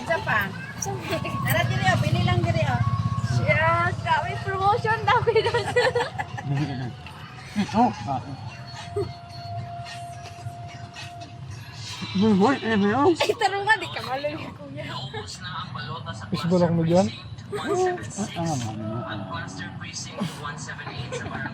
Isa pa. Nara diri o, pili lang diri o. Yes, kami promotion daw ko doon. Ito. Bulbul, ano ba yun? Ay, tarong nga, di ka maloy ni kuya. Isbol ako mo dyan? Ang cluster precinct 178 sa barangay.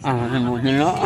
Ah, ano mo nila?